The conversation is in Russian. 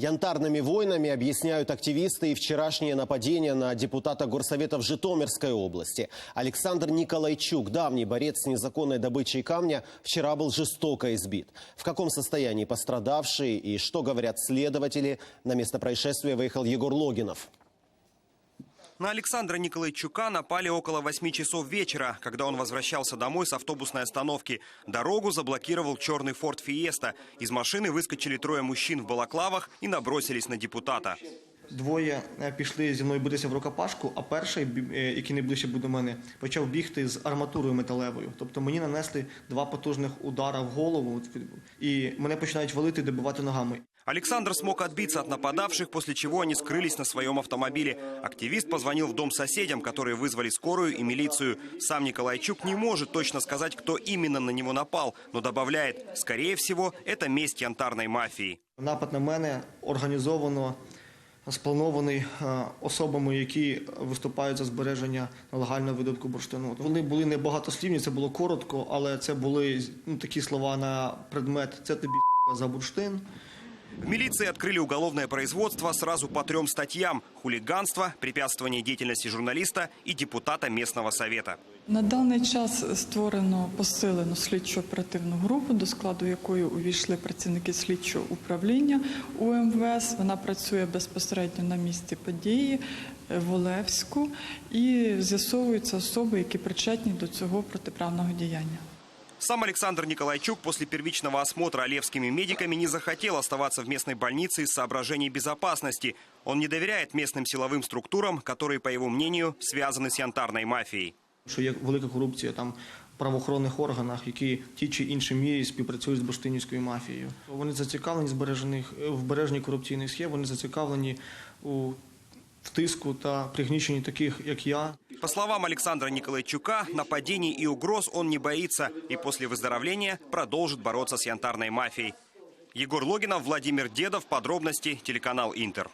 Янтарными войнами объясняют активисты и вчерашнее нападение на депутата Горсовета в Житомирской области. Александр Николайчук, давний борец с незаконной добычей камня, вчера был жестоко избит. В каком состоянии пострадавший и что говорят следователи, на место происшествия выехал Егор Логинов. На Александра Николайчука напали около 8 часов вечера, когда он возвращался домой с автобусной остановки. Дорогу заблокировал черный форт Фиеста. Из машины выскочили трое мужчин в балаклавах и набросились на депутата Двоє е, пішли зі мною битися в рукопашку, а перший, бі- е, який найближче був до мене, почав бігти з арматурою металевою. Тобто мені нанесли два потужних удара в голову, і мене починають валити і добивати ногами. Александр смог отбиться от нападавших, после чего они скрылись на своем автомобиле. Активист позвонил в дом соседям, которые вызвали скорую и милицию. Сам Николайчук не может точно сказать, кто именно на него напал, но добавляет, скорее всего, это месть янтарной мафии. Напад на мене організовано, спланований е, особами, які виступають за збереження нелегального видобутку бурштину. Вони були не багатослівні, це було коротко, але це були ну, такі слова на предмет «це тобі за бурштин». В милиции открыли уголовное производство сразу по трем статьям – хулиганство, препятствование деятельности журналиста и депутата местного совета. На даний час створено посилену слідчо-оперативну групу, до складу якої увійшли працівники слідчого управління УМВС. Вона працює безпосередньо на місці події е, в Олевську і з'ясовуються особи, які причетні до цього протиправного діяння. Сам Александр Николайчук после первичного осмотра олевскими медиками не захотел оставаться в местной больнице из соображений безопасности. Он не доверяет местным силовым структурам, которые, по его мнению, связаны с янтарной мафией. що є велика корупція там в правоохоронних органах, які в ті чи інші мірі співпрацюють з бурштинівською мафією. Вони зацікавлені в збережених в збереженні корупційних схем, вони зацікавлені у втиску та пригніченні таких, як я. По словам Александра Николайчука, нападений и угроз он не боится и после выздоровления продолжит бороться с янтарной мафией. Егор Логинов, Владимир Дедов. Подробности телеканал Интер.